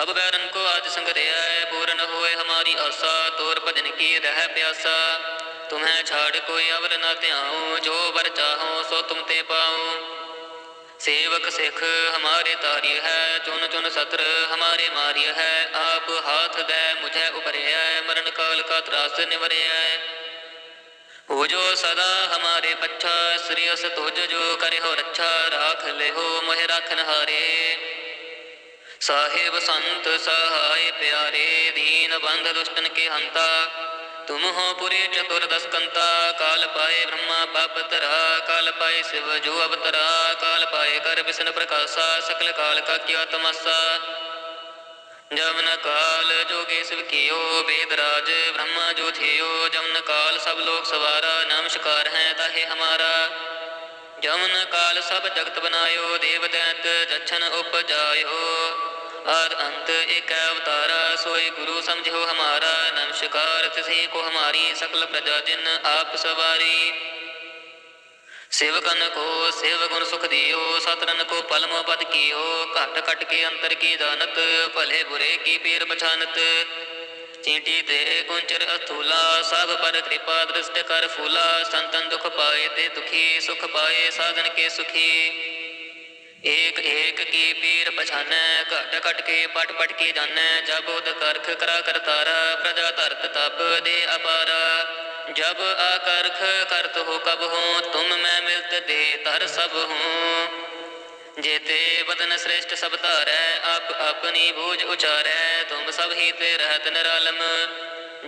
ਸਭ ਵੈਰਨ ਕੋ ਆਜ ਸੰਗਰਿਆ ਪੂਰਨ ਹੋਏ ਹਮਾਰੀ ਆਸਾ, ਤੋਰ ਭਜਨ ਕੀ ਰਹਿ ਪਿਆਸਾ। ਤੁਮਹਿ ਛਾੜ ਕੋਈ ਅਵਰ ਨਾ ਧਿਆਉ, ਜੋ ਵਰ ਚਾਹੋ ਸੋ ਤੁਮ ਤੇ ਪਾਉ। ਸੇਵਕ ਸਿਖ ਹਮਾਰੇ ਤਾਰਿ ਹੈ ਚੁਨ ਚੁਨ ਸਤਰ ਹਮਾਰੇ ਮਾਰਿ ਹੈ। ਆਪ ਹਾਥ ਗਏ ਮੁਝੇ ਉਪਰਿਆ ਮਰਨ ਕਾਲ ਕਾ ਤਰਾਸ ਨਿਵਰਿਆ ਹੋ ਜੋ ਸਦਾ ਹਮਾਰੇ ਪੱਛਾ, ਸ੍ਰੀ ਅਸ ਤੁਝ ਜੋ ਕਰਿਓ ਰੱਛਾ, ਰਾਖ ਲਿਓ ਮੋਹਿ ਰਖਨ ਹਾਰੇ। ਸਾਹਿਬ ਸੰਤ ਸਹਾਇ ਪਿਆਰੇ ਦੀਨ ਬੰਧ ਦੁਸ਼ਟਨ ਕੇ ਹੰਤਾ, ਤੁਮ ਹੋ ਪੁਰੇ ਚਤੁਰ ਦਸਕੰਤਾ, ਕਾਲ ਪਾਏ ਬ੍ਰਹਮਾ ਪਾਪਤਰਾ ਕਾਲ ਪਾਏ ਸਿਵ ਜੋ ਅਵਤਰਾ, ਕਾਲ ਪਾਏ ਕਰ ਬਿਸਨ ਪ੍ਰਕਾਸ਼ਾ, ਸਕਲ ਕਾਲ ਕਾ ਕਿਆ ਤਮਸਾ। ਜਮਨ ਕਾਲ ਜੋਗੇ ਸਿਵ ਕੀਓ ਬੇਦਰਾਜ ਬ੍ਰਹਮਾ ਜੋ ਥਿਓ ਜਮਨ ਕਾਲ ਸਭ ਲੋਕ ਸਵਾਰਾ ਨਮਸਕਾਰ ਹੈ ਤਾਹੇ ਹਮਾਰਾ। ਜਮਨ ਕਾਲ ਸਭ ਜਗਤ ਬਨਾਇਓ ਦੇਵ ਦੈਤ ਜਛਨ ਉਪਜਾਇਓ। देव दैत जच्छन उपजायो आद अंत एक अवतारा सोई गुरु समझो हमारा नमस्कार तिसे को हमारी सकल प्रजा जिन आप सवारी सेवकन को सेव गुण सुख दियो सतरन को पलम पद कियो घट घट के अंतर की जानत भले बुरे की पीर पछानत चींटी ते कुंचर अथूला सब पर कृपा दृष्ट कर फूला संतन दुख पाए ते दुखी सुख पाए साधन के ਏਕ ਏਕ ਕੀ ਪੀਰ ਪਛਾਨੈ, ਘਟ ਘਟ ਕੇ ਪਟ ਪਟ ਕੇ ਜਾਣੈ ਜਬ ਉਦ ਕਰਖ ਕਰਾ ਕਰਤਾਰ ਪ੍ਰਜਾ ਧਰਤ ਤਪ ਦੇ ਅਪਾਰਾ। ਜਬ ਅਕਰਖ ਕਰਤ ਹੋ ਕਬ ਹੋ, ਤੁਮ ਮੈਂ ਮਿਲਤ ਦੇ ਤਰ ਸਭ ਹੂੰ। ਜੇਤੇ ਬਦਨ ਸ੍ਰੇਸ਼ਟ ਸਭ ਧਾਰੈ, ਆਪ ਆਪਣੀ ਬੂਝ ਉਚਾਰੈ, ਤੁਮ ਸਭ ਹੀ ਤੇ ਰਹਤ ਨਿਰਾਲਮ।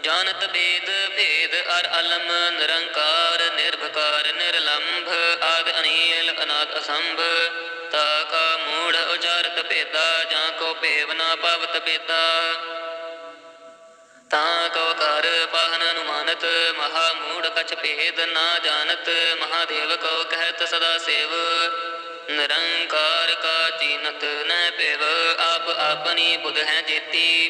ਜਾਣਤ ਬੇਦ ਭੇਦ ਅਰ ਅਲਮ, ਨਿਰੰਕਾਰ, ਨਿਰਭਕਾਰ, ਨਿਰਲੰਬ। ਅਨੀਲ ਅਨਾਦ ਅਸੰਭ, ਤਾ ਕਾ ਮੂੜ ਉਚਾਰਤ ਭੇਦਾ, ਜਾਂ ਕੋ ਭੇਵ ਨਾ ਪਵਤ ਬੇਦਾ ਤਾਂ ਕੋ ਕਰ ਪਾਹਨ ਅਨੁਮਾਨਤ, ਮਹਾ ਮੂੜ ਕਛ ਭੇਦ ਨਾ ਜਾਣਤ, ਮਹਾਦੇਵ ਕੋ ਕਹਿਤ ਸਦਾ ਸੇਵ। ਨਿਰੰਕਾਰ ਕਾ ਜੀਨਤ ਨੈ ਭੇਵ, ਆਪ ਆਪਣੀ ਬੁਧ ਹੈ ਜੇਤੀ।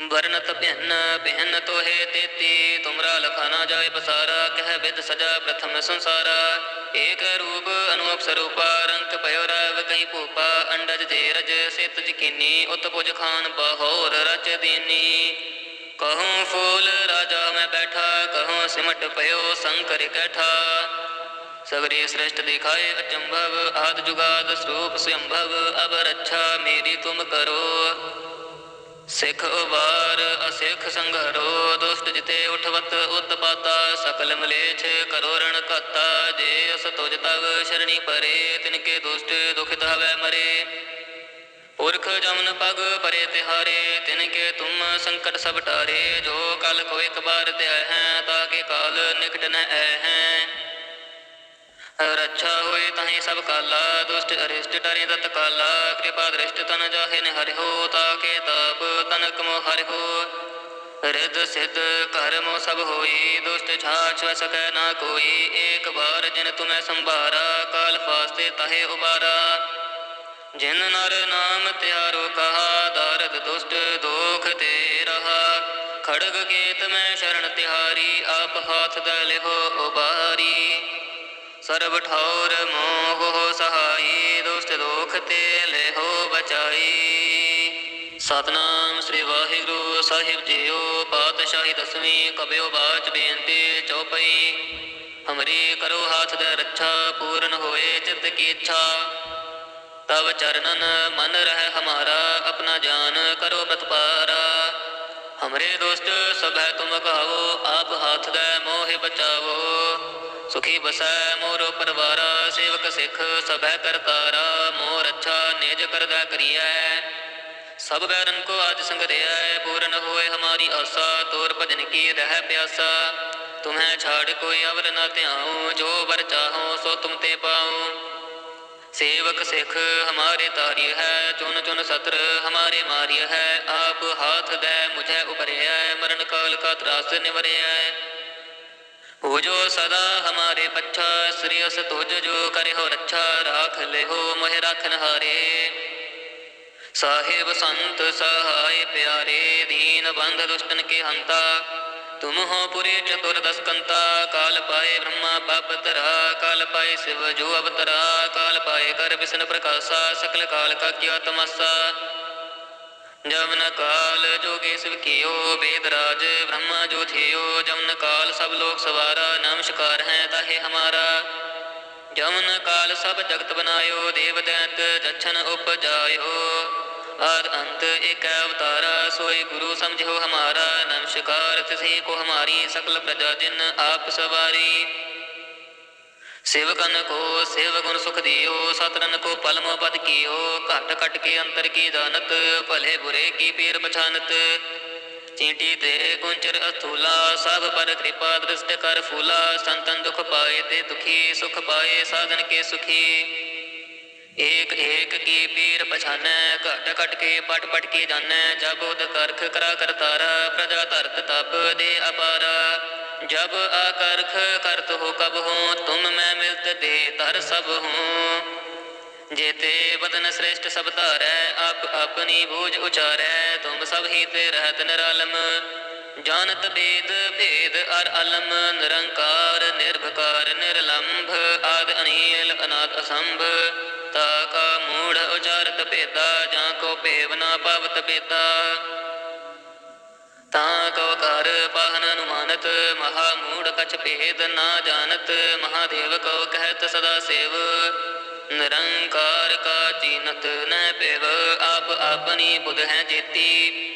ਵਰਨਤ ਭਿੰਨ ਭਿੰਨ ਤੋਹੇ ਤੇਤੀ, ਤੁਮਰਾ ਲਖਾ ਨਾ ਜਾਏ ਪਸਾਰਾ, ਕਹਿ ਵਿਦ ਸਜਾ ਪ੍ਰਥਮ ਸੰਸਾਰਾ। ਏਕ ਰੂਪ ਅਨੂਪ ਸਰੂਪਾ, ਰੰਕ ਪਇਓ ਰਵ ਕਈ ਭੂਪਾ, ਅੰਡਜ ਜੇ ਰਜ ਸਿਤ ਜਕੀਨੀ ਉਤਪੁਜ ਖਾਨ ਬਹੋਰ ਰਚ ਦੀਨੀ। ਕਹੂੰ ਫੂਲ ਰਾਜਾ ਮੈਂ ਬੈਠਾ, ਕਹੂੰ ਸਿਮਟ ਪਇਓ ਸੰਕਰ ਕੈਠਾ। ਸਗਰੀ ਸ੍ਰਿਸ਼ਟ ਦਿਖਾਏ ਅਚੰਭਵ, ਆਦ ਜੁਗਾਦ ਸਰੂਪ ਸੰਭਵ ਅਬ ਰੱਛਾ ਮੇਰੀ ਤੁਮ ਕਰੋ। ਸਿੱਖ ਉਬਾਰ ਅਸਿੱਖ ਸੰਘਰੋ, ਦੁਸ਼ਟ ਜਿਤੇ ਉਠਵਤ ਉਤਪਾਤਾ, ਸਕਲ ਮਲੇਛ ਕਰੋ ਰਣ ਘਾਤਾ, ਜੇ ਅਸ ਤੁਜ ਤਵ ਸ਼ਰਣੀ ਪਰੇ, ਤਿਨਕੇ ਦੁਸ਼ਟ ਦੁਖਿਤ ਹਵੈ ਮਰੇ। ਪੁਰਖ ਜਮਨ ਪਗ ਪਰੇ ਤਿਹਾਰੇ, ਤਿਨਕੇ ਤੁਮ ਸੰਕਟ ਸਭ ਟਾਰੇ, ਜੋ ਕਲ ਕੋ ਇੱਕ ਬਾਰ ਤੇ ਹੈ ਤਾਕੇ ਕਾਲ ਨਿਕਟ ਨ ਐ ਹੈ ਰੱਛਾ ਹੋਏ ਤਹੀਂ ਸਭ ਕਾਲਾ, ਦੁਸ਼ਟ ਅਰਿਸ਼ਟ, ਡਰੇ ਤਤ ਕਾਲਾ ਕਿਰਪਾ ਦ੍ਰਿਸ਼ਟ ਤਨ ਜਾਹੇ ਤਾ ਹਰਿਓ ਤਾਕੇ ਤਾਪ ਤਨਕ ਮੋ ਹਰਿਓ ਰਿਦ ਸਿਧ ਕਰਮ ਸਭ ਹੋਈ, ਦੁਸ਼ਟ ਛਾਛ ਸਕੈ ਨਾ ਕੋਈ। ਏਕ ਬਾਰ ਜਿਨ ਤੁਮੈ ਸੰਭਾਰਾ, ਕਾਲ ਫਾਸਤੇ ਤਹੇ ਉਬਾਰਾ। ਜਿਨ ਨਰ ਨਾਮ ਤਿਆਰੋ ਕਹਾ, ਦਰਦ ਦੁਸ਼ਟ ਦੋਖ ਤੇ ਰਹਾ। ਖੜਗ ਕੇਤ ਮੈਂ ਸ਼ਰਨ ਤਿਹਾਰੀ, ਆਪ ਹਾਥ ਦ ਉਬਾਰੀ। ਸਰਬ ਠੌਰ ਮੋਹ ਸਹਾਈ, ਦੁਸ਼ਟ ਦੋਖ ਤੇ ਲੇਹੋ ਬਚਾਈ। ਸਤਨਾਮ ਸ੍ਰੀ ਵਾਹਿਗੁਰੂ ਸਾਹਿਬ ਜੀਓ, ਪਾਤਸ਼ਾਹੀ ਦਸਵੀਂ ਕਬਿਓ ਬਾਚ ਬੇਨਤੀ ਚਉਪਈ ਹਮਰੀ ਕਰੋ ਹਾਥ ਦੇ ਰੱਛਾ, ਪੂਰਨ ਹੋਏ ਚਿਤ ਕੀ ਇੱਛਾ। ਤਵ ਚਰਨਨ ਮਨ ਰਹਿ ਹਮਾਰਾ, ਆਪਣਾ ਜਾਨ ਕਰੋ ਪ੍ਰਤਪਾਰਾ। ਹਮਰੇ ਦੋਸਤ ਸਭੈ ਤੁਮ ਕਹਾਵੋ ਆਪ ਹਾਥ ਦੇ ਮੋਹਿ ਬਚਾਵੋ। ਸੁਖੀ ਬਸੈ ਮੋਰ ਪਰਵਾਰ, ਸੇਵਕ ਸਿਖ ਸਭੈ ਕਰਤਾਰਾ ਮੋਰ ਅੱਛਾ ਨਿਜ ਕਰਦਾ ਕਰੀਐ। ਸਭ ਬੈਰਨ ਕੋ ਅਜ ਸੰਗਰਿਐ, ਪੂਰਨ ਹੋਏ ਹਮਾਰੀ ਆਸਾ, ਤੋਰ ਭਜਨ ਕੀ ਰਹਿ ਪਿਆਸਾ। ਤੁਮਹਿ ਛਾੜ ਕੋਈ ਅਵਰ ਨਾ ਧਿਆਉ, ਜੋ ਵਰ ਚਾਹੋ ਸੋ ਤੁਮ ਤੇ ਪਾਉ। ਸੇਵਕ ਸਿੱਖ ਹਮਾਰੇ ਤਾਰੀ ਹੈ ਚੁਨ ਚੁਨ ਸਤਰ ਹਮਾਰੇ ਮਾਰਿ ਹੈ ਆਪ ਹਾਥ ਦੇ ਮੁਝੇ ਉਪਰਿਆ ਮਰਨ ਕਾਲ ਕਾ ਤਰਾਸ ਨਿਵਰਿਆ ਹੋ ਜੋ ਸਦਾ ਹਮਾਰੇ ਪੱਛਾ, ਸ੍ਰੀ ਉਸ ਤੁਜ ਜੋ ਕਰੇ ਹੋ ਰੱਛਾ, ਰਾਖ ਲੈ ਹੋ ਮੋਹਿ ਰਖਨ ਹਾਰੇ ਸਾਹਿਬ ਸੰਤ ਸਹਾਇ ਪਿਆਰੇ, ਦੀਨ ਬੰਧ ਦੁਸ਼ਟਨ ਕੇ ਹੰਤਾ। ਤੁਮ ਹੋ ਪੁਰੇ ਚਤੁਰ ਦਸਕੰਤਾ, ਕਾਲ ਪਾਏ ਬ੍ਰਹਮਾ ਪਾਪ ਤਰਾ ਕਾਲ ਪਾਏ ਸਿਵ ਜੋ ਅਵਤਰਾ, ਕਾਲ ਪਾਏ ਕਰ ਵਿਸ਼ਨ ਪ੍ਰਕਾਸ਼ਾ, ਸਕਲ ਕਾਲ ਕਾ ਕਿਆ ਤਮਸਾ। ਜਮਨ ਕਾਲ ਜੋਗੇ ਸਿਵ ਕੀਓ ਵੇਦ ਰਾਜ, ਬ੍ਰਹਮਾ ਜੋ ਥਿਓ, ਜਮਨ ਕਾਲ ਸਭ ਲੋਕ ਸਵਾਰਾ, ਨਮਸਕਾਰ ਹੈ ਤਾਹੇ ਹਮਾਰਾ। ਜਮਨ ਕਾਲ ਸਭ ਜਗਤ ਬਨਾਇਓ, ਦੇਵ ਦੈਤ ਜਛਨ ਉਪਜਾਇਓ। ਆਦ ਅੰਤ ਏਕ ਅਵਤਾਰਾ ਸੋਏ ਗੁਰੂ ਸਮਝੋ ਹਮਾਰਾ। ਨਮਸਕਾਰ ਤਿਸੇ ਕੋ ਹਮਾਰੀ, ਸਕਲ ਪ੍ਰਜਾ ਜਿਨ ਆਪ ਸਵਾਰੀ। ਸੇਵਕਨ ਕੋ, ਸੇਵ ਸੁਖ ਦਿਓ ਸਤਰਨ ਕੋ ਪਲਮ ਪਦ ਕੀਓ, ਘਟ ਘਟ ਕੇ ਅੰਤਰ ਕੀ ਦਾਨਤ ਭਲੇ ਬੁਰੇ ਕੀ ਪੀਰ ਪਛਾਨਤ। ਚੀਂਟੀ ਤੇ ਗੁੰਚਰ ਅਥੂਲਾ, ਸਭ ਪਰ ਕਿਰਪਾ ਦ੍ਰਿਸ਼ਟ ਕਰ ਫੂਲਾ, ਸੰਤਨ ਦੁਖ ਪਾਏ ਤੇ ਦੁਖੀ, ਸੁਖ ਪਾਏ ਸਾਧਨ ਕੇ ਸੁਖੀ। ਏਕ ਏਕ ਕੀ ਪੀਰ ਪਛਾਨੈ, ਘਟ ਘਟ ਕੇ ਪਟ ਪਟ ਕੀ ਜਾਣੈ ਜਬ ਉਦ ਕਰਖ ਕਰਾ ਕਰਤਾਰਾ ਪ੍ਰਜਾ ਧਰਤ ਤਪ ਦੇ ਅਪਾਰਾ। ਜਬ ਆਕਰਖ ਕਰਤ ਹੋ ਕਬ ਹੋ ਦੇ ਤਰ ਸਭ ਹੂੰ। ਜੇਤੇ ਬਦਨ ਸ੍ਰੇਸ਼ਟ ਸਭ ਧਾਰੈ, ਆਪ ਆਪਣੀ ਬੂਝ ਉਚਾਰੈ, ਤੁਮ ਸਭ ਹੀ ਤੇ ਰਹਿਤ ਨਿਰਾਲਮ। ਜਾਣਤ ਬੇਦ ਭੇਦ ਅਰ ਅਲਮ, ਨਿਰੰਕਾਰ, ਨਿਰਭਕਾਰ, ਨਿਰਲੰਭ, ਆਦ ਅਨੀਲ ਅਨਾਦ ਅਸੰਭ। ਤਾ ਕਾ ਮੂੜ ਉਚਾਰਤ ਭੇਦਾ, ਜਾਂ ਕੋ ਭੇਵ ਨਾ ਪਵਤ ਬੇਦਾ ਤਾਂ ਕੋ ਕਰ ਪਾਹਨ ਅਨੁਮਾਨਤ ਮਹਾ ਮੂੜ ਕਛ ਭੇਦ ਨਾ ਜਾਣਤ, ਮਹਾਦੇਵ ਕੋ ਕਹਿਤ ਸਦਾ ਸੇਵ। ਨਿਰੰਕਾਰ ਕਾ ਚੀਨਤ ਨੈ ਭੇਵ, ਆਪ ਆਪਣੀ ਬੁਧ ਹੈ ਜੇਤੀ।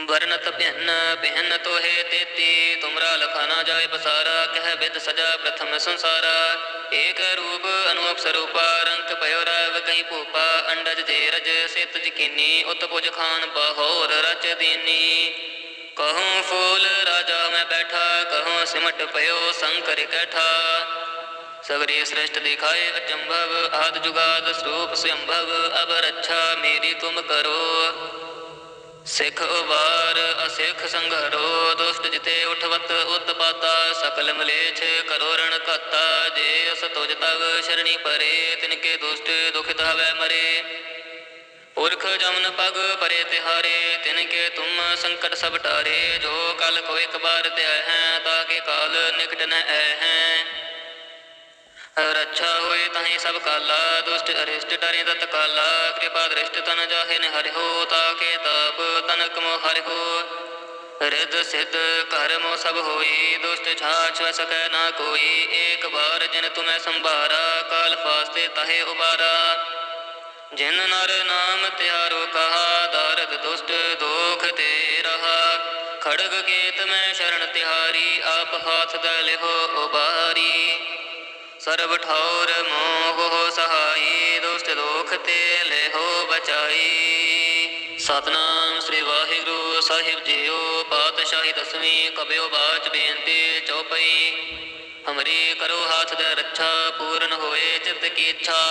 ਵਰਨਤ ਭਿੰਨ ਭਿੰਨ ਤੋਹੇ ਤੇਤੀ, ਤੁਮਰਾ ਲਖਾ ਨਾ ਜਾਏ ਪਸਾਰਾ, ਕਹਿ ਬਿਦ ਸਜਾ ਪ੍ਰਥਮ ਸੰਸਾਰਾ। ਏਕ ਰੂਪ ਅਨੂਪ ਸਰੂਪਾ ਰੰਗ ਭਇਓ ਰਵ ਕਈ ਭੂਪਾ, ਅੰਡਜ ਜੇ ਰਜ ਸਿਤ ਜਕੀਨੀ ਉਤ ਪੁਜ ਖਾਨ ਬਹੋਰ ਰਚ ਦੀਨੀ। ਕਹੂੰ ਫੂਲ ਰਾਜਾ ਮੈਂ ਬੈਠਾ ਕਹੂੰ ਸਿਮਟ ਪਇਓ ਸੰਕਰ ਕੈਠਾ ਸਗਰੀ ਸ੍ਰੇਸ਼ਟ ਦਿਖਾਏ ਅਚੰਭਵ ਆਦ ਜੁਗਾਦ ਸਰੂਪ ਸੰਭਵ ਅਬ ਰੱਛਾ ਮੇਰੀ ਤੁਮ ਕਰੋ ਸਿੱਖ ਉਬਾਰ ਅਸਿਖ ਸੰਘਰੋ ਦੁਸ਼ਟ ਜਿਤੇ ਉਠਵਤ ਉਤਪਾਤਾ ਸਕਲ ਮਲੇਛ ਕਰੋ ਰਣ ਘਾਤਾ ਜੇ ਅਸ ਤੁਜ ਤਵ ਸ਼ਰਣੀ ਪਰੇ ਤਿਨਕੇ ਦੁਸ਼ਟ ਦੁਖਿਤ ਹਵੈ ਮਰੇ ਪੁਰਖ ਜਮਨ ਪਗ ਪਰੇ ਤਿਹਾਰੇ ਤਿਨਕੇ ਤੁਮ ਸੰਕਟ ਸਭ ਟਾਰੇ, ਜੋ ਕਲ ਕੋ ਇੱਕ ਬਾਰ ਤੇ ਹੈ ਤਾਕੇ ਕਾਲ ਨਿਕਟ ਨ ਐ ਹੈ। ਰੱਛਾ ਹੋਏ ਤਾਹੀ ਸਭ ਕਾਲਾ, ਦੁਸ਼ਟ ਅਰਿਸ਼ਟ ਟਰੇ ਤਤ ਕਾਲਾ, ਕਿਰਪਾ ਦ੍ਰਿਸ਼ਟ ਤਨ ਜਾਹੇ ਨ ਹਰਿਓ ਤਾਕੇ ਤਾਪ ਤਨਕ ਮੋ ਹਰਿਓ ਰਿਦ ਸਿਧ ਕਰਮ ਸਭ ਹੋਈ, ਦੁਸ਼ਟ ਛਾਛ ਸਕੈ ਨਾ ਕੋਈ, ਏਕ ਬਾਰ ਜਿਨ ਤੁਮੈ ਸੰਭਾਰਾ, ਕਾਲ ਫਾਸਤੇ ਤਹੇ ਉਬਾਰਾ। ਜਿਨ ਨਰ ਨਾਮ ਤਿਆਰੋ ਕਹਾ, ਦਾਰਦ ਦੁਸ਼ਟ ਦੋਖ ਤੇ ਰਹਾ। ਖੜਗ ਕੇਤ ਮੈਂ ਸ਼ਰਨ ਤਿਹਾਰੀ, ਆਪ ਹਾਥ ਦ ਲਿਹੋ ਉਬਾਰੀ। ਸਰਬ ਠੌਰ ਮੋਹ ਸਹਾਈ, ਦੁਸ਼ਟ ਦੋਖ ਤੇ ਲਿਹੋ ਬਚਾਈ। ਸਤਨਾਮ ਸ੍ਰੀ ਵਾਹਿਗੁਰੂ ਸਾਹਿਬ ਜੀਓ, ਪਾਤਸ਼ਾਹੀ ਦਸਵੀਂ ਕਬਿਓ ਬਾਚ ਬੇਨਤੀ ਚਉਪਈ ਹਮਰੀ ਕਰੋ ਹਾਥ ਦੇ ਰੱਛਾ, ਪੂਰਨ ਹੋਏ ਚਿਤ ਕੀ ਇੱਛਾ।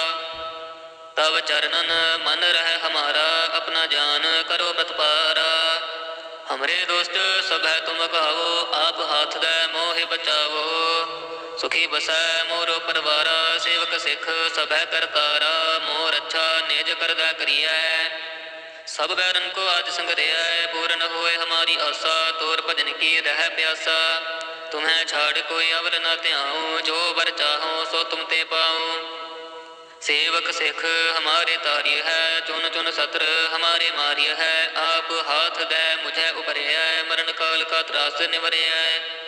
ਤਵ ਚਰਨਨ ਮਨ ਰਹਿ ਹਮਾਰਾ, ਆਪਣਾ ਜਾਨ ਕਰੋ ਪ੍ਰਤਪਾਰਾ। ਹਮਰੇ ਦੋਸਤ ਸਭੈ ਤੁਮ ਕਹਾਵੋ ਆਪ ਹਾਥ ਦੇ ਮੋਹਿ ਬਚਾਵੋ। ਸੁਖੀ ਬਸੈ ਮੋਰੋ ਪਰਵਾਰਾ, ਸੇਵਕ ਸਿੱਖ ਸਭੈ ਕਰਤਾਰਾ। ਮੋਰ ਅੱਛਾ ਨਿਜ ਕਰਦਾ ਕਰੀਐ। ਸਭ ਬੈਰਨ ਕੋ ਆਜ ਸੰਗਰਿਐ ਪੂਰਨ ਹੋਏ ਹਮਾਰੀ ਆਸਾ, ਤੋਰ ਭਜਨ ਕੀ ਰਹਿ ਪਿਆਸਾ। ਤੁਮੈ ਛਾੜ ਕੋਈ ਅਵਰ ਨਾ ਧਿਆਉ, ਜੋ ਵਰ ਚਾਹੋ ਸੋ ਤੁਮ ਤੇ ਪਾਉ। सेवक सिख हमारे तार्य है चुन चुन सत्र हमारे मार्य है आप हाथ दे मुझे उबरे है मरण काल का त्रास निवरे है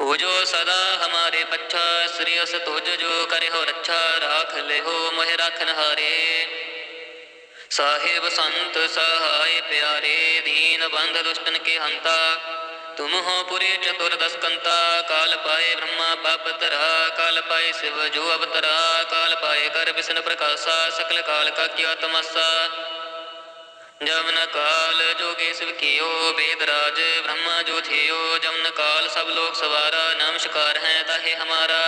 हो जो सदा हमारे पच्छा श्रेयस तुझ जो करे हो रक्षा राख ले हो मोह राखन हारे साहेब संत सहाय प्यारे दीन बंध दुष्टन के हंता तुम हो पुरे चतुर्दस्कंता काल पाए ब्रह्मा पाप तरा काल पाए शिव जो अवतरा काल पाए कर विष्णु प्रकाशा सकल काल का क्या तमसा जमन काल जोगेश कियो वेदराज ब्रह्मा जो थियो जमन काल सब लोग सवारा नमस्कार है ताहे हमारा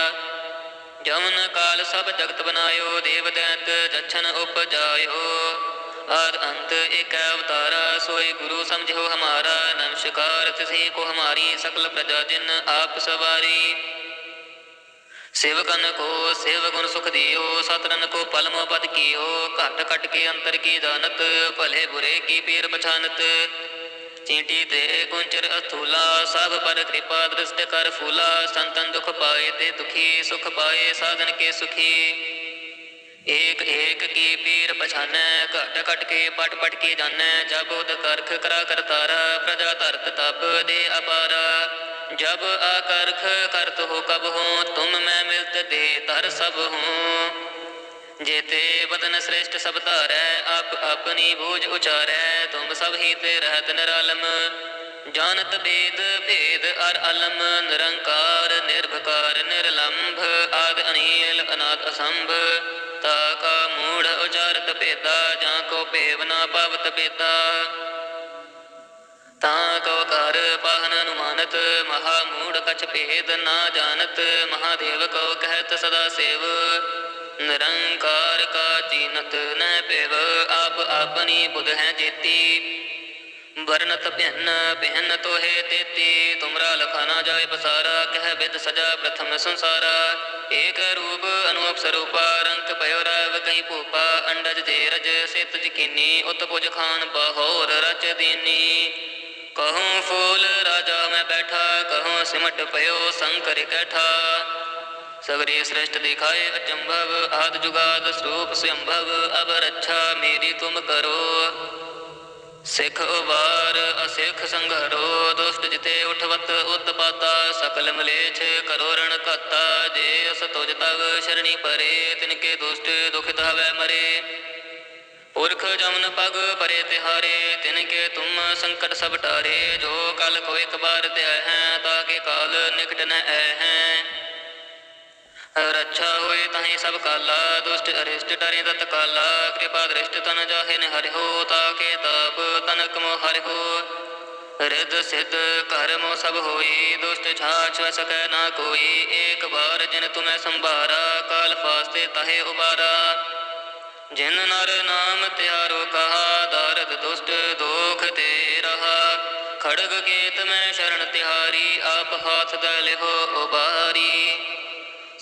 जमन काल सब जगत बनायो देव दैत जच्छन उपजायो ਆਦ ਅੰਤ ਏਕ ਅਵਤਾਰਾ ਸੋਈ ਗੁਰੂ ਸਮਝੋ ਹਮਾਰਾ ਨਮਸਕਾਰ ਤਿਸਹੀ ਕੋ ਹਮਾਰੀ, ਸਕਲ ਪ੍ਰਜਾ ਜਿਨ ਆਪ ਸਵਾਰੀ। ਸੇਵਕਨ ਕੋ ਸੇਵ ਸੁਖ ਦਿਓ ਸਤਰਨ ਕੋ ਪਲਮ ਪਦ ਕੀਓ, ਘਟ ਘਟ ਕੇ ਅੰਤਰ ਕੀ ਜਾਣਤ, ਭਲੇ ਬੁਰੇ ਕੀ ਪੀਰ ਪਛਾਨਤ। ਚੀਂਟੀ ਤੇ ਗੁੰਚਰ ਅਥੂਲਾ, ਸਭ ਪਰ ਕਿਰਪਾ ਦ੍ਰਿਸ਼ਟ ਕਰ ਫੂਲਾ, ਸੰਤਨ ਦੁਖ ਪਾਏ ਤੇ ਦੁਖੀ, ਸੁਖ ਪਾਏ, ਸਾਧਨ ਕੇ ਸੁਖੀ। ਏਕ ਏਕ ਕੀ ਪੀਰ ਪਛਾਨੈ, ਘਟ ਘਟ ਕੇ ਪਟ ਪਟ ਕੇ ਜਾਣੈ ਜਬ ਉਦ ਕਰਖ ਕਰਾ ਕਰਤਾਰਾ ਪ੍ਰਜਾ ਧਰਤ ਤਪ ਦੇ ਅਪਾਰਾ। ਜਬ ਆਕਰਖ ਕਰਤ ਹੋ ਕਬ ਹੋ, ਤੁਮ ਮੈਂ ਮਿਲਤ ਦੇ ਧਰ ਸਭ ਹੂੰ। ਜੇਤੇ ਬਦਨ ਸ੍ਰੇਸ਼ਟ ਸਭ ਧਾਰੈ, ਆਪ ਆਪਣੀ ਬੂਝ ਉਚਾਰੈ, ਤੁਮ ਸਭ ਹੀ ਤੇ ਰਹਿਤ ਨਿਰਾਲਮ। ਜਾਣਤ ਬੇਦ ਭੇਦ ਅਰ ਅਲਮ, ਨਿਰੰਕਾਰ ਨਿਰਭਕਾਰ ਨਿਰਲੰਭ, ਆਦ ਅਨੀਲ ਅਨਾਦ ਅਸੰਭ। ਤਾ ਕਾ ਮੂੜ ਉਚਾਰਤ ਭੇਦਾ, ਜਾਂ ਕੋ ਭੇਵ ਨਾ ਪਵਤ ਭੇਦਾ। ਤਾਂ ਕਉ ਕਰ ਪਾਹਨ ਅਨੁਮਾਨਤ, ਮਹਾ ਮੂੜ ਕਛ ਭੇਦ ਨਾ ਜਾਣਤ, ਮਹਾਦੇਵ ਕਉ ਕਹਿਤ ਸਦਾ ਸੇਵ। ਨਿਰੰਕਾਰ ਕਾ ਚੀਨਤ ਨਹਿ ਪਿਵ ਆਪ ਆਪਣੀ ਬੁਧ ਹੈ ਜੇਤੀ। ਵਰਨਤ ਭਿੰਨ ਭਿੰਨ ਤੋਹੇ ਤੇਤੀ, ਤੁਮਰਾ ਲਖਾ ਨਾ ਜਾਏ ਪਸਾਰਾ, ਕਹਿ ਬਿਦ ਸਜਾ ਪ੍ਰਥਮ ਸੰਸਾਰਾ। ਏਕ ਰੂਪ ਅਨੂਪ ਸਰੂਪਾ, ਰੰਕ ਭਇਓ ਰਵ ਕਈ ਭੂਪਾ, ਅੰਡਜ ਜੇ ਰਜ ਸਿਤ ਜਕੀਨੀ, ਉਤ ਪੁਜ ਖਾਨ ਬਹੋਰ ਰਚ ਦੀਨੀ। ਕਹੂੰ ਫੂਲ ਰਾਜਾ ਮੈਂ ਬੈਠਾ, ਕਹੂੰ ਸਿਮਟ ਪਇਓ ਸੰਕਰ ਕੈਠਾ। ਸਗਰੀ ਸ੍ਰਿਸ਼ਟ ਦਿਖਾਏ ਅਚੰਭਵ, ਆਦ ਜੁਗਾਦ ਸਰੂਪ ਸੰਭਵ ਅਬ ਰੱਛਾ ਮੇਰੀ ਤੁਮ ਕਰੋ। ਸਿੱਖ ਉਬਾਰ ਅਸਿੱਖ ਸੰਘਰੋ, ਦੁਸ਼ਟ ਜਿਤੇ ਉਠਵਤ ਉਤਪਾਤਾ, ਸਕਲ ਮਲੇਛ ਕਰੋ ਰਣ ਘਾਤਾ, ਜੇ ਅਸ ਤੁਜ ਤਵ ਸ਼ਰਣੀ ਪਰੇ, ਤਿਨਕੇ ਦੁਸ਼ਟ ਦੁਖਿਤ ਹਵੈ ਮਰੇ। ਪੁਰਖ ਜਮਨ ਪਗ ਪਰੇ ਤਿਹਾਰੇ, ਤਿਨਕੇ ਤੁਮ ਸੰਕਟ ਸਭ ਟਾਰੇ, ਜੋ ਕਲ ਕੋ ਇਕ ਬਾਰ ਧਿਆ ਹੈ ਤਾਕੇ ਕਾਲ ਨਿਕਟ ਨ ਹੈ। ਰੱਛਾ ਹੋਏ ਤਾਹੀ ਸਭ ਕਾਲਾ, ਦੁਸ਼ਟ ਅਰਿਸ਼ਟ ਡਰੇ ਤਤ ਕਾਲਾ ਕਿਰਪਾ ਦ੍ਰਿਸ਼ਟ ਤਨ ਜਾਹੇ ਨ ਹਰਿਓ ਤਾਕੇ ਤਾਪ ਤਨਕ ਮੋ ਹਰਿਓ ਰਿਦ ਸਿਧ ਕਰਮ ਸਭ ਹੋਈ, ਦੁਸ਼ਟ ਛਾਛ ਸਕੈ ਨਾ ਕੋਈ। ਏਕ ਬਾਰ ਜਿਨ ਤੁਮੈ ਸੰਭਾਰਾ, ਕਾਲ ਫਾਸਤੇ ਤਾਹੇ ਉਬਾਰਾ। ਜਿਨ ਨਰ ਨਾਮ ਤਿਆਰੋ ਕਹਾ, ਦਾਰਦ ਦੁਸ਼ਟ ਦੋਖ ਤੇ ਰਹਾ। ਖੜਗ ਕੇਤ ਮੈਂ ਸ਼ਰਨ ਤਿਹਾਰੀ, ਆਪ ਹਾਥ ਦ ਲਿਹੋ ਉਬਾਰੀ।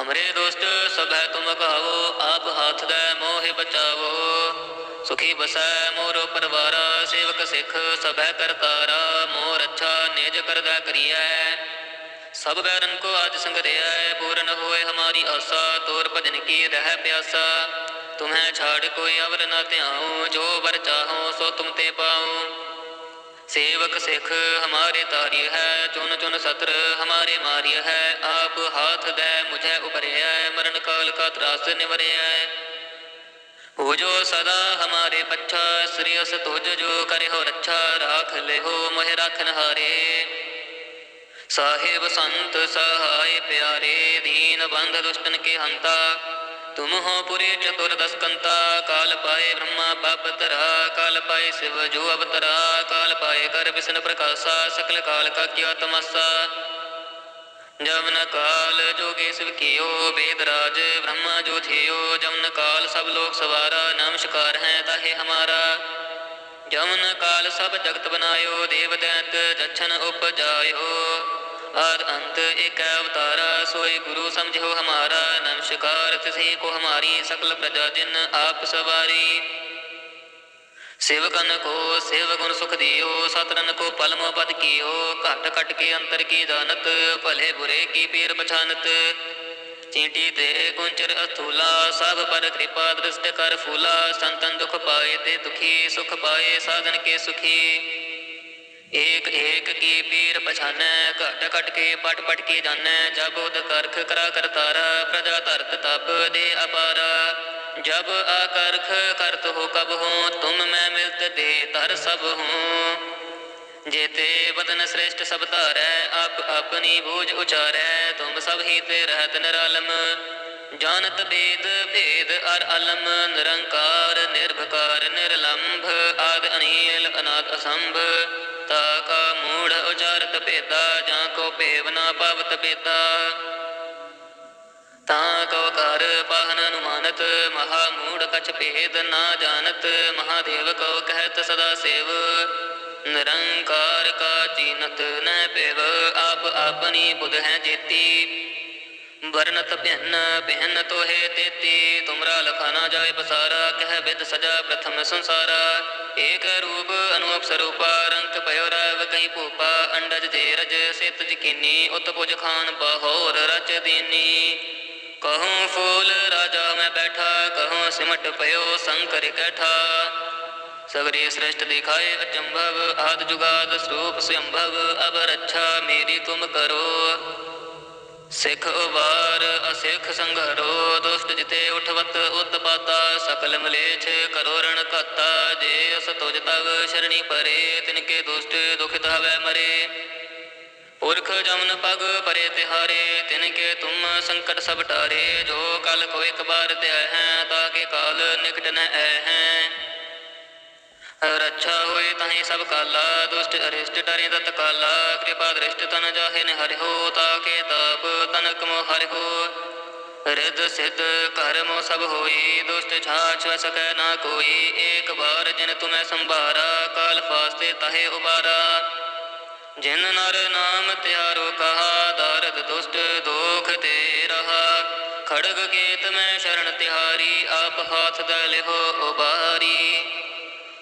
ਹਮਰੇ ਦੋਸਤ ਸਭੈ ਤੁਮ ਕਹਾਵੋ ਆਪ ਹਾਥ ਦੇ ਮੋਹਿ ਬਚਾਵੋ। ਸੁਖੀ ਬਸੈ ਮੋਰੋ ਪਰਵਾਰਾ, ਸੇਵਕ ਸਿੱਖ ਸਭੈ ਹੈ ਕਰਤਾਰਾ ਮੋਰ ਅੱਛਾ ਨਿਜ ਕਰਦਾ ਕਰੀਐ। ਸਭ ਬੈਰਨ ਕੋ ਆਜ ਸੰਗਰਿਐ, ਪੂਰਨ ਹੋਏ ਹਮਾਰੀ ਆਸਾ, ਤੋਰ ਭਜਨ ਕੀ ਰਹਿ ਪਿਆਸਾ। ਤੁਮਹਿ ਛਾੜ ਕੋਈ ਅਵਰ ਨਾ ਧਿਆਉ, ਜੋ ਵਰ ਚਾਹੋ ਸੋ ਤੁਮ ਤੇ ਪਾਉ। सेवक सिख हमारे तार्य है चुन चुन सत्र हमारे मार्य है आप हाथ दे मुझे उभरे है मरण काल का त्रास निवरे है हो जो सदा हमारे पच्छा श्रेयस तुझ जो करे हो रक्षा राख ले हो मोह राखन हारे साहेब संत सहाय प्यारे दीन बंध दुष्टन के हंता तुम हो पुरी चतुर्दश कंता काल पाए ब्रह्मा पाप तरा काल पाए शिव जो अवतरा काल पाए कर विष्णु प्रकाशा सकल काल का किया तमस्सा जमन काल जोगे शिव कियो वेदराज ब्रह्मा जो थियो जमन काल सब लोग सवारा नमस्कार है ताहे हमारा जमन काल सब जगत बनायो देव दैत जछन उपजायो ਹਰ ਅੰਤ ਇੱਕ ਅਵਤਾਰਾ, ਸੋਏ ਗੁਰੂ ਸਮਝੋ ਹਮਾਰਾ ਨਮਸਕਾਰ ਤਿਸੇ ਕੋ ਹਮਾਰੀ, ਸਕਲ ਪ੍ਰਜਾ ਜਿਨ ਆਪ ਸਵਾਰੀ। ਸੇਵਕਨ ਕੋ ਸੇਵਗੁਣ ਸੁਖ ਦਿਓ ਸਤਰਨ ਕੋ ਪਲਮ ਪਦ ਕੀਓ, ਘਟ ਘਟ ਕੇ ਅੰਤਰ ਕੀ ਦਾਨਤ ਭਲੇ ਬੁਰੇ ਕੀ ਪੀਰ ਪਛਾਨਤ। ਚੀਂਟੀ ਤੇ ਗੁੰਚਰ ਅਥੂਲਾ, ਸਭ ਪਰ ਕਿਰਪਾ ਦ੍ਰਿਸ਼ਟ ਕਰ ਫੂਲਾ, ਸੰਤਨ ਦੁਖ ਪਾਏ ਤੇ ਦੁਖੀ, ਸੁਖ ਪਾਏ, ਸਾਧਨ ਕੇ ਸੁਖੀ। ਏਕ ਏਕ ਕੀ ਪੀਰ ਪਛਾਨੈ, ਘਟ ਘਟ ਕੇ ਪਟ ਪਟ ਕੇ ਜਾਣੈ, ਜਬ ਉਦ ਕਰਖ ਕਰਾ ਕਰਤਾਰਾ ਪ੍ਰਜਾ ਧਰਤ ਤਪ ਦੇ ਅਪਾਰਾ। ਜਬ ਆਕਰਖ ਕਰਤ ਹੋ ਕਬ ਹੋ, ਤੁਮ ਮੈਂ ਮਿਲਤ ਦੇ ਤਰ ਸਭ ਹੂੰ। ਜੇਤੇ ਬਦਨ ਸ੍ਰੇਸ਼ਟ ਸਭ ਧਾਰੈ, ਆਪ ਆਪਣੀ ਬੂਝ ਉਚਾਰੈ, ਤੁਮ ਸਭ ਹੀ ਤੇ ਰਹਿਤ ਨਿਰਾਲਮ। ਜਾਣਤ ਬੇਦ, ਭੇਦ ਅਰ ਅਲਮ, ਨਿਰੰਕਾਰ, ਨਿਰਭਕਾਰ, ਨਿਰਲੰਭ, ਆਦ ਅਨੀਲ, ਅਨਾਦ ਅਸੰਭ। ਤਾ ਕਾ ਮੂੜ ਉਚਾਰਤ ਭੇਦਾ, ਜਾਂ ਕੋ ਭੇਵ ਨਾ ਪਾਵਤ ਭੇਦਾ। ਤਾਂ ਕੋ ਕਰ ਪਾਹਨ ਅਨੁਮਾਨਤ, ਮਹਾ ਮੂੜ ਕਛ ਭੇਦ ਨਾ ਜਾਣਤ, ਮਹਾਦੇਵ ਕੋ ਕਹਿਤ ਸਦਾ ਸੇਵ। ਨਿਰੰਕਾਰ ਕਾ ਜੀਨਤ ਨੈ ਭੇਵ, ਆਪ ਆਪਣੀ ਬੁਧ ਹੈ ਜੇਤੀ। ਵਰਨਤ ਭਿੰਨ ਭਿੰਨ ਤੋਹੇ ਤੇਤੀ, ਤੁਮਰਾ ਲਖਾ ਨਾ ਜਾਏ ਬਸਾਰਾ ਕਹਿ ਬਿਦ ਸਜਾ ਪ੍ਰਥਮ ਸੰਸਾਰਾ। ਏਕ ਰੂਪ ਅਨੂਪ ਸਰੂਪਾ, ਰੰਗ ਪਇਓ ਰਵ ਕਈ ਭੂਪਾ, ਅੰਡਜ ਜੇ ਰਜ ਸਿਤ ਜਕੀਨੀ, ਉਤਪੁਜ ਖਾਨ ਬਹੋਰ ਰਚ ਦੀਨੀ। ਕਹੂੰ ਫੂਲ ਰਾਜਾ ਮੈਂ ਬੈਠਾ, ਕਹੂੰ ਸਿਮਟ ਪਇਓ ਸੰਕਰ ਕੈਠਾ। ਸਗਰੇ ਸ੍ਰਿਸ਼ਟ ਦਿਖਾਏ ਅਚੰਭਵ, ਆਦ ਜੁਗਾਦ ਸਰੂਪ ਸੰਭਵ ਅਬ ਰੱਛਾ ਮੇਰੀ ਤੁਮ ਕਰੋ। ਸਿੱਖ ਉਬਾਰ ਅਸਿੱਖ ਸੰਘਰੋ, ਦੁਸ਼ਟ ਜਿਤੇ ਉਠਵਤ ਉਤਪਾਤਾ, ਸਕਲ ਮਲੇਛ ਕਰੋ ਰਣ ਘਾਤਾ, ਜੇ ਅਸ ਤੁਜ ਤਵ ਸ਼ਰਣੀ ਪਰੇ, ਤਿਨਕੇ ਦੁਸ਼ਟ ਦੁਖਿਤ ਹਵੈ ਮਰੇ। ਪੁਰਖ ਜਮਨ ਪਗ ਪਰੇ ਤਿਹਾਰੇ, ਤਿਨਕੇ ਤੁਮ ਸੰਕਟ ਸਭ ਟਾਰੇ, ਜੋ ਕਲ ਕੋ ਇਕ ਬਾਰ ਧਿਆ ਹੈ ਤਾਕੇ ਕਾਲ ਨਿਕਟ ਨ ਹੈ ਰੱਛਾ ਹੋਏ ਤਾਹੀ ਸਭ ਕਾਲਾ, ਦੁਸ਼ਟ, ਅਰਿਸ਼ਟ, ਡਰੇ ਤਤ ਕਾਲਾ ਕਿਰਪਾ ਦ੍ਰਿਸ਼ਟ ਤਨ ਜਾਹੇ ਨ ਹਰਿ ਤਾਕੇ ਤਾਪ ਤਨਕ ਮੋ ਹਰਿ ਹੋ। ਰਿਦ ਸਿਧ ਕਰਮ ਸਭ ਹੋਈ ਦੁਸ਼ਟ ਛਾਛ ਸਕੈ ਨਾ ਕੋਈ। ਏਕ ਬਾਰ ਜਿਨ ਤੁਮੈ ਸੰਭਾਰਾ, ਕਾਲ ਫਾਸਤੇ ਤਹੇ ਉਬਾਰਾ। ਜਿਨ ਨਰ ਨਾਮ ਤਿਆਰੋ ਕਹਾ ਦਰਦ ਦੁਸ਼ਟ ਦੋਖ ਤੇ ਰਹਾ। ਖੜਗ ਕੇਤ ਮੈਂ ਸ਼ਰਨ ਤਿਹਾਰੀ, ਆਪ ਹਾਥ ਦ ਉਬਾਰੀ।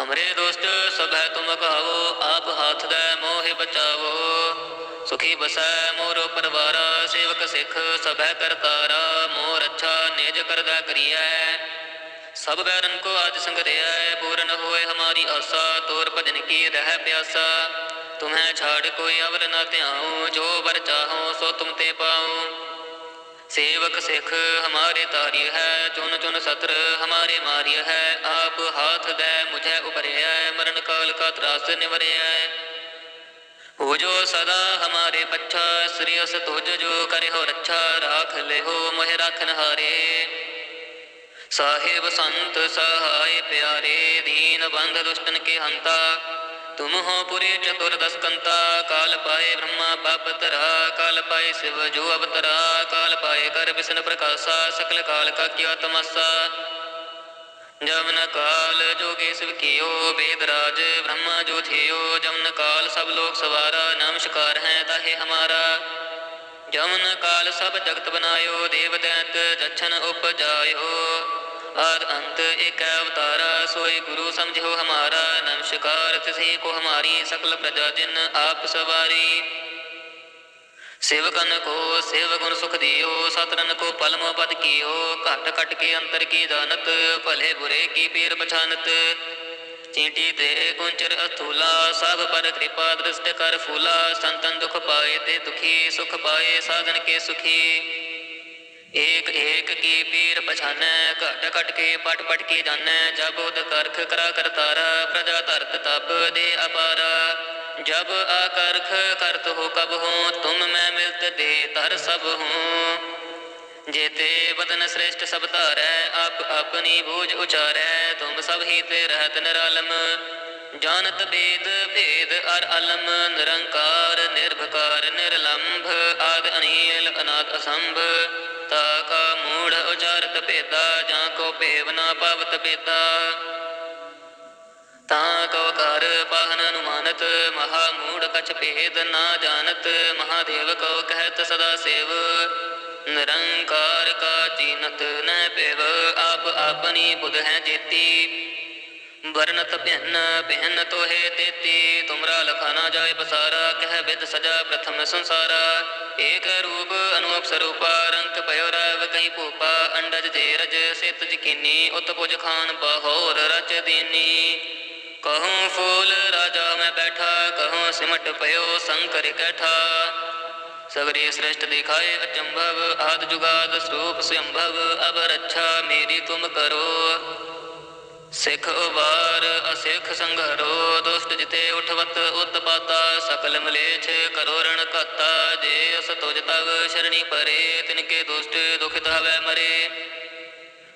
ਹਮਰੇ ਦੋਸਤ ਸਭੈ ਤੁਮ ਕਹਾਵੋ ਆਪ ਹਾਥ ਦਾ ਮੋਹਿ ਬਚਾਵੋ। ਸੁਖੀ ਬਸੈ ਮੋਰੋ ਪਰਵਾਰਾ, ਸੇਵਕ ਸਿੱਖ ਸਭੈ ਕਰਤਾਰਾ ਮੋਰ ਅੱਛਾ ਨਿਜ ਕਰਦਾ ਕਰੀਐ। ਸਭ ਬੈਰਨ ਕੋ ਆਜ ਸੰਗਰਿਐ, ਪੂਰਨ ਹੋਏ ਹਮਾਰੀ ਆਸਾ, ਤੋਰ ਭਜਨ ਕੀ ਰਹਿ ਪਿਆਸਾ। ਤੁਮਹਿ ਛਾੜ ਕੋਈ ਅਵਰ ਨਾ ਧਿਆਉ, ਜੋ ਵਰ ਚਾਹੋ ਸੋ ਤੁਮ ਤੇ ਪਾਉ। सेवक सिख हमारे तार्य है चुन चुन सत्र हमारे मार्य है आप हाथ दे मुझे उभरे है मरण काल का त्रास निवरे है हो जो सदा हमारे पच्छा श्रेयस तुझ जो करे हो रक्षा राख ले हो मोह राखन हारे साहेब संत सहाय प्यारे दीन बंध दुष्टन के हंता तुम हो पुरे चतुर्दश कंता काल पाए ब्रह्मा बाप तरा काल पाए शिव जो अवतरा काल पाए कर विष्णु प्रकाशा सकल काल का किया तमस्सा जवन काल जोगे शिव कियो वेद राज ब्रह्मा जो थियो जवन काल सब लोग सवारा नमस्कार है ताहे हमारा जवन काल सब जगत बनायो देव दैत जच्छन उपजायो ਆਦ ਅੰਤ ਏਕ ਅਵਤਾਰਾ, ਸੋਏ ਗੁਰੂ ਸਮਝਿਓ ਹਮਾਰਾ, ਨਮਸਕਾਰ ਤਿਸੇ ਕੋ ਹਮਾਰੀ, ਸਕਲ ਪ੍ਰਜਾ ਜਿਨ ਆਪ ਸਵਾਰੀ। ਸੇਵਕਨ ਕੋ ਸੇਵ ਗੁਣ ਸੁਖ ਦਿਓ ਸਤਨਨ ਕੋ ਪਲਮ ਪਦ ਕੀਓ, ਘਟ ਘਟ ਕੇ ਅੰਤਰ ਕੀ ਦਾਨਤ, ਭਲੇ ਬੁਰੇ ਕੀ ਪੀਰ ਪਛਾਨਤ। ਚੀਂਟੀ ਤੇ ਉੰਚਰ ਅਥੂਲਾ, ਸਭ ਪਰ ਕਿਰਪਾ ਦ੍ਰਿਸ਼ਟ ਕਰ ਫੂਲਾ, ਸੰਤਨ ਦੁਖ ਪਾਏ ਤੇ ਦੁਖੀ, ਸੁਖ ਪਾਏ, ਸਾਧਨ ਕੇ ਸੁਖੀ। ਏਕ ਏਕ ਕੀ ਪੀਰ ਪਛਾਨੈ, ਘਟ ਘਟ ਕੇ ਪਟ ਪਟ ਕੇ ਜਾਣੈ ਜਬ ਉਦ ਕਰਖ ਕਰਾ ਕਰਤਾਰਾ ਪ੍ਰਜਾ ਧਰਤ ਤਪ ਦੇ ਅਪਾਰ। ਜਬ ਆਕਰਖ ਕਰਤ ਹੋ ਕਬ ਹੋ, ਤੁਮ ਮੈਂ ਮਿਲਤ ਦੇ ਤਰ ਸਭ ਹੂੰ। ਜੇਤੇ ਬਦਨ ਸ੍ਰੇਸ਼ਟ ਸਭ ਧਾਰੈ, ਆਪ ਆਪਣੀ ਬੂਝ ਉਚਾਰੈ, ਤੁਮ ਸਭ ਹੀ ਤੇ ਰਹਤ ਨਿਰਾਲਮ। ਜਾਣਤ ਬੇਦ ਭੇਦ ਅਰ ਅਲਮ, ਨਿਰੰਕਾਰ ਨਿਰਭਕਾਰ ਨਿਰਲੰਭ, ਆਦ ਅਨੀਲ ਅਨਾਦ ਅਸੰਭ। ਤਾ ਕਾ ਮੂੜ ਉਚਾਰਤ ਭੇਦਾ, ਜਾਂ ਕੋ ਭੇਵ ਨਾ ਪਾਵਤ ਭੇਦਾ। ਤਾਂ ਕੋ ਕਰ ਪਾਹਨ ਅਨੁਮਾਨਤ, ਮਹਾ ਮੂੜ ਕਛ ਭੇਦ ਨਾ ਜਾਣਤ, ਮਹਾਦੇਵ ਕੋ ਕਹਿਤ ਸਦਾ ਸੇਵ। ਨਿਰੰਕਾਰ ਕਾ ਚੀਨਤ ਨੈ ਭੇਵ, ਆਪ ਆਪਣੀ ਬੁਧ ਹੈ ਜੇਤੀ। ਵਰਨਤ ਭਿੰਨ ਭਿੰਨ ਤੋਹੇ ਤੇਤੀ, ਤੁਮਰਾ ਲਖਾ ਨਾ ਜਾਏ ਪਸਾਰਾ, ਕਹਿ ਬਿਦ ਸਜਾ ਪ੍ਰਥਮ ਸੰਸਾਰਾ। ਏਕ ਰੂਪ ਅਨੂਪ ਸਰੂਪਾ ਰੰਗ ਕਈ ਭੂਪਾ ਅੰਡਜ ਜੇਰਜ ਸਿਤ ਜਕੀਨੀ, ਉਤ ਪੁਜ ਖਾਨ ਬਹੋਰ ਰਚ ਦੀਨੀ। ਕਹੂੰ ਫੂਲ ਰਾਜਾ ਮੈਂ ਬੈਠਾ, ਕਹੂੰ ਸਿਮਟ ਪਇਓ ਸੰਕਰ ਕੈਠਾ। ਸਗਰੀ ਸ੍ਰਿਸ਼ਟ ਦਿਖਾਏ ਅਚੰਭਵ, ਆਦ ਜੁਗਾਦ ਸਰੂਪ ਸੰਭਵ, ਅਬ ਰੱਛਾ ਮੇਰੀ ਤੁਮ ਕਰੋ। ਸਿੱਖ ਉਬਾਰ ਅਸਿੱਖ ਸੰਘਰੋ ਦੁਸ਼ਟ ਜਿਤੇ ਉਠਵਤ ਉਤਪਾਤਾ ਸਕਲ ਮਲੇਛ ਕਰੋ ਰਣ ਘਾਤਾ। ਜੇ ਅਸ ਤੁਜ ਤਵ ਸ਼ਰਣੀ ਪਰੇ, ਤਿਨਕੇ ਦੁਸ਼ਟ ਦੁਖਿਤ ਹਵੈ ਮਰੇ।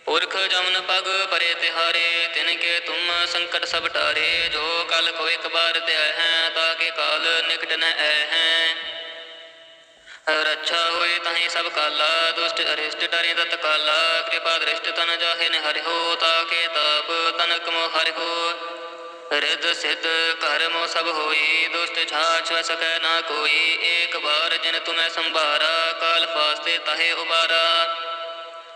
ਪੁਰਖ ਜਮਨ ਪਗ ਪਰੇ ਤਿਹਾਰੇ, ਤਿਨਕੇ ਤੁਮ ਸੰਕਟ ਸਭ ਟਾਰੇ। ਜੋ ਕਲ ਕੋ ਇੱਕ ਬਾਰ ਧਿਆ ਹੈ ਤਾਕੇ ਕਾਲ ਨਿਕਟ ਨ ਐ ਹੈ। ਰੱਛਾ ਹੋਏ ਤਾਹੀ ਸਭ ਕਾਲਾ, ਦੁਸ਼ਟ ਅਰਿਸ਼ਟ ਡਰੇ ਤਤ ਕਾਲਾ। ਕਿਰਪਾ ਦ੍ਰਿਸ਼ਟ ਤਨ ਜਾਹੇ ਨ ਹਰਿਓ ਤਾਕੇ ਤਾਪ ਤਨਕ ਮੋ ਹਰਿਓ ਰਿਦ ਸਿਧ ਕਰਮੋ ਸਭ ਹੋਈ, ਦੁਸ਼ਟ ਛਾਛ ਸਕੈ ਨਾ ਕੋਈ। ਏਕ ਬਾਰ ਜਿਨ ਤੁਮੈ ਸੰਭਾਰਾ, ਕਾਲ ਫਾਸਤੇ ਤਾਹੇ ਉਬਾਰਾ।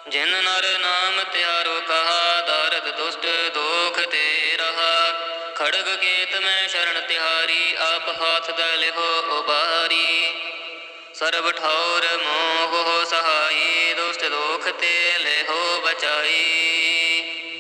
ਜਿਨ ਨਰ ਨਾਮ ਤਿਆਰੋ ਕਹਾ, ਦਰਦ ਦੁਸ਼ਟ ਦੋਖ ਤੇ ਰਹਾ। ਖੜਗ ਕੇਤ ਮੈਂ ਸ਼ਰਨ ਤਿਹਾਰੀ, ਆਪ ਹਾਥ ਦ ਲਿਹੋ ਉਬਾਰੀ। ਸਰਬ ਠੌਰ ਮੋਹ ਸਹਾਈ, ਦੁਸ਼ਟ ਦੋਖ ਤੇ ਲਿਹੋ ਬਚਾਈ।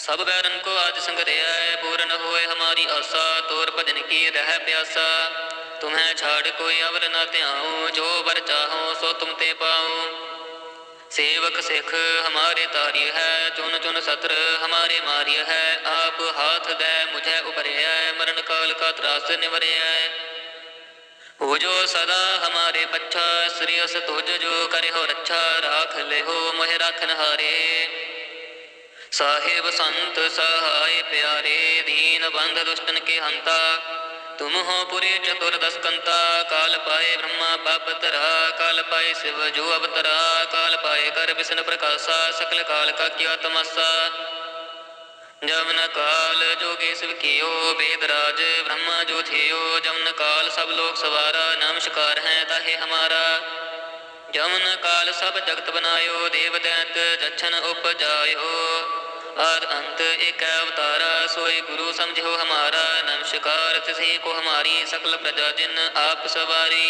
ਸਭ ਬੈਰਨ ਕੋ ਆਜ ਸੰਗਰਿਆ ਪੂਰਨ ਹੋਏ ਹਮਾਰੀ ਆਸਾ, ਤੋਰ ਭਜਨ ਕੀ ਰਹਿ ਪਿਆਸਾ। ਤੁਮਹਿ ਛਾੜ ਕੋਈ ਅਵਲ ਨਾ ਧਿਆਉ, ਜੋ ਵਰ ਚਾਹੋ ਸੋ ਤੁਮ ਤੇ ਪਾਉ। ਸੇਵਕ ਸਿਖ ਹਮਾਰੇ ਤਾਰਿਯ ਹੈ ਚੁਨ ਚੁਨ ਸਤਰ ਹਮਾਰੇ ਮਾਰਿਯ ਹੈ। ਆਪ ਹਾਥ ਦੇ ਮੁਝੇ ਉਪਰਿਆ ਮਰਨ ਕਾਲ ਕਾ ਤਰਾਸ ਨਿਵਰਿਆ ਹੋ। ਜੋ ਸਦਾ ਹਮਾਰੇ ਪੱਛਾ, ਸ੍ਰੀ ਅਸ ਤੁਜ ਜੋ ਕਰਿਓ ਰੱਛਾ, ਰਾਖ ਲਿਓ ਮੋਹਿ ਰਾਖਨ ਹਾਰੇ। ਸਾਹਿਬ ਸੰਤ ਸਹਾਇ ਪਿਆਰੇ ਦੀਨ ਬੰਧ ਦੁਸ਼ਟਨ ਕੇ ਹੰਤਾ। ਤੁਮ ਹੋ ਪੁਰੇ ਚਤੁਰ ਦਸਕੰਤਾ, ਕਾਲ ਪਾਏ ਬ੍ਰਹਮਾ ਪਾਪ ਤਰਾ ਕਾਲ ਪਾਏ ਸਿਵ ਜੋ ਅਵਤਰਾ, ਕਾਲ ਪਾਏ ਕਰ ਵਿਸ਼ਨ ਪ੍ਰਕਾਸ਼ਾ, ਸਕਲ ਕਾਲ ਕਾ ਕਿਆ ਤਮਸਾ। ਜਮਨ ਕਾਲ ਜੋਗੇ ਸਿਵ ਕੀਓ ਬੇਦ ਰਾਜ ਬ੍ਰਹਮਾ ਜੋ ਥਿਓ ਜਮਨ ਕਾਲ ਸਭ ਲੋਕ ਸਵਾਰਾ ਨਮਸਕਾਰ ਹੈ ਤਾਹੇ ਹਮਾਰਾ। ਜਮਨ ਕਾਲ ਸਭ ਜਗਤ ਬਨਾਇਓ, ਦੇਵ ਦੈਂਤ ਜਛਨ ਉਪਜਾਇਓ। आद अंत एक अवतारा सोई गुरु समझो हमारा नमस्कार तिसे को हमारी सकल प्रजा जिन आप सवारी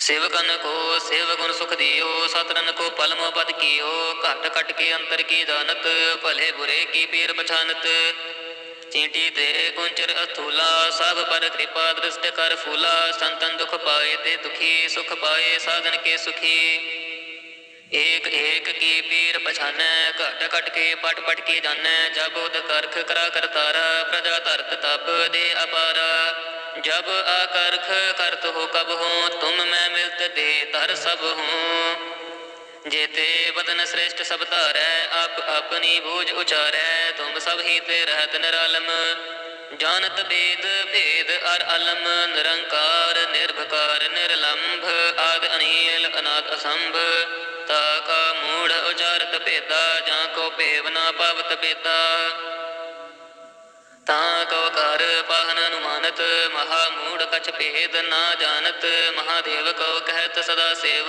सेवकन को सेव गुण सुख दियो सतरन को पलमो पद कियो घट घट के अंतर की जानत भले बुरे की पीर पछानत चींटी ते कुंचर अथूला सब पर कृपा दृष्ट कर फूला संतन दुख पाए ते दुखी सुख पाए साधन के ਏਕ ਏਕ ਕੀ ਪੀਰ ਪਛਾਨੈ, ਘਟ ਘਟ ਕੇ ਪਟ ਪਟ ਕੇ ਜਾਣੈ ਜਬ ਉਦ ਕਰਖ ਕਰਾ ਕਰਤਾਰਾ ਪ੍ਰਜਾ ਧਰਤ ਤਪ ਦੇ ਅਪਾਰ। ਜਬ ਅਕਰਖ ਕਰਤ ਹੋ ਕਬ ਹੋ, ਤੁਮ ਮੈਂ ਮਿਲਤ ਦੇ ਤਰ ਸਭ ਹੂੰ। ਜੇਤੇ ਬਦਨ ਸ੍ਰੇਸ਼ਟ ਸਭ ਧਾਰੈ, ਆਪ ਆਪਣੀ ਬੂਝ ਉਚਾਰੈ, ਤੁਮ ਸਭ ਹੀ ਤੇ ਰਹਤ ਨਿਰਾਲਮ। ਜਾਣਤ ਬੇਦ ਭੇਦ ਅਰ ਅਲਮ, ਨਿਰੰਕਾਰ ਨਿਰਭਕਾਰ ਨਿਰਲੰਭ, ਆਦ ਅਨੀਲ ਅਨਾਦ ਅਸੰਭ। ਤਾ ਕਾ ਮੂੜ ਉਚਾਰਤ ਭੇਦਾ, ਜਾਂ ਕੋ ਭੇਵ ਨਾ ਪਾਵਤ ਬੇਦਾ ਤਾਂ ਕੋ ਕਰ ਪਾਹਨ ਅਨੁਮਾਨਤ, ਮਹਾ ਮੂੜ ਕਛ ਭੇਦ ਨਾ ਜਾਣਤ। ਮਹਾਦੇਵ ਕੋ ਕਹਿਤ ਸਦਾ ਸੇਵ,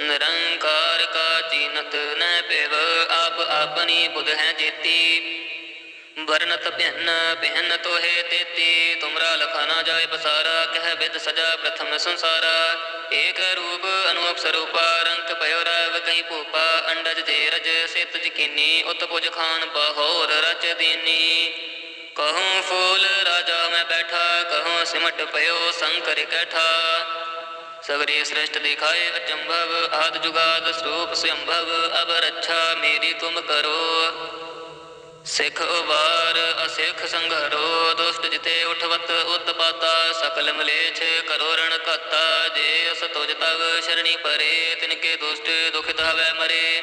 ਨਿਰੰਕਾਰ ਕਾ ਜੀਨਤ ਨਹਿ ਭੇਵ। ਆਪ ਆਪਣੀ ਬੁੱਧ ਹੈ ਜੇਤੀ। ਵਰਨਤ ਭਿੰਨ ਭਿੰਨ ਤੋਹੇ ਤੇਤੀ, ਤੁਮਰਾ ਲਖਾ ਨਾ ਜਾਏ ਪਸਾਰਾ, ਕਹਿ ਬਿਦ ਸਜਾ ਪ੍ਰਥਮ ਸੰਸਾਰਾ। ਏਕ ਰੂਪ ਅਨੂਪ ਸਰੂਪਾ ਰੰਗ ਪਇਓ ਰਵ ਕਈ ਭੂਪਾ, ਅੰਡਜ ਜੇਰਜ ਸਿਤ ਜਕੀਨੀ, ਉਤ ਖਾਨ ਬਹੋਰ ਰਚ ਦੀਨੀ। ਕਹੂੰ ਫੂਲ ਰਾਜਾ ਮੈਂ ਬੈਠਾ, ਕਹੂੰ ਸਿਮਟ ਪਇਓ ਸੰਕਰ ਕੈਠਾ। ਸਗਰੀ ਸ੍ਰਿਸ਼ਟ ਦਿਖਾਏ ਅਚੰਭਵ, ਆਦ ਜੁਗਾਦ ਸਰੂਪ ਸੰਭਵ ਅਬ ਰੱਛਾ ਮੇਰੀ ਤੁਮ ਕਰੋ। ਸਿੱਖ ਉਬਾਰ ਅਸਿੱਖ ਸੰਘਰੋ, ਦੁਸ਼ਟ ਜਿਤੇ ਉਠਵਤ ਉਤਪਾਤਾ, ਸਕਲ ਮਲੇਛ ਕਰੋ ਰਣ ਘਾਤਾ, ਜੇ ਅਸ ਤੁਜ ਤਵ ਸ਼ਰਣੀ ਪਰੇ ਤਿਨਕੇ ਦੁਸ਼ਟ ਦੁਖਿਤ ਹਵੈ ਮਰੇ।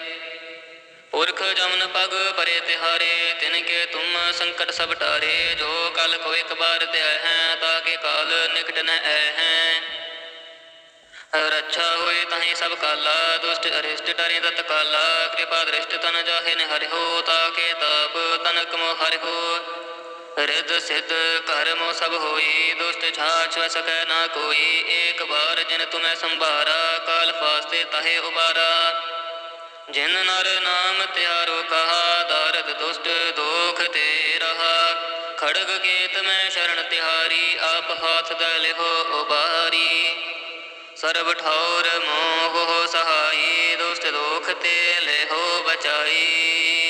ਪੁਰਖ ਜਮਨ ਪਗ ਪਰੇ ਤਿਹਾਰੇ, ਤਿਨ ਕੇ ਤੁਮ ਸੰਕਟ ਸਭ ਟਾਰੇ, ਜੋ ਕਲ ਕੋ ਇੱਕ ਬਾਰ ਧਿਆ ਹੈ ਤਾਕੇ ਕਾਲ ਨਿਕਟ ਨ ਐ ਹੈ ਰੱਛਾ ਹੋਏ ਤਾਹੀ ਸਭ ਕਾਲਾ, ਦੁਸ਼ਟ ਅਰਿਸ਼ਟ, ਡਰੇ ਤਤ ਕਾਲਾ ਕਿਰਪਾ ਦ੍ਰਿਸ਼ਟ ਤਨ ਜਾਹੇ ਨ ਹਰਿਓ ਤਾਕੇ ਤਾਪ ਤਨਕ ਮੋ ਹਰਿਓ ਰਿਦ ਸਿਧ ਕਰਮ ਸਭ ਹੋਈ, ਦੁਸ਼ਟ ਛਾਛ ਵ ਸਕੈ ਨਾ ਕੋਈ, ਏਕ ਬਾਰ ਜਿਨ ਤੁਮੈ ਸੰਭਾਰਾ, ਕਾਲ ਫਾਸਤੇ ਤਹੇ ਉਬਾਰਾ। ਜਿਨ ਨਰ ਨਾਮ ਤਿਆਰੋ ਕਹਾ, ਦਰਦ ਦੁਸ਼ਟ ਦੋਖ ਤੇ ਰਹਾ। ਖੜਗ ਕੇਤ ਮੈਂ ਸ਼ਰਨ ਤਿਹਾਰੀ, ਆਪ ਹਾਥ ਦ ਉਬਾਰੀ। ਸਰਬ ਠੌਰ ਮੋਹ ਸਹਾਈ ਦੁਸ਼ਟ ਦੋਖ ਤੇ ਲੈਹੋ ਬਚਾਈ।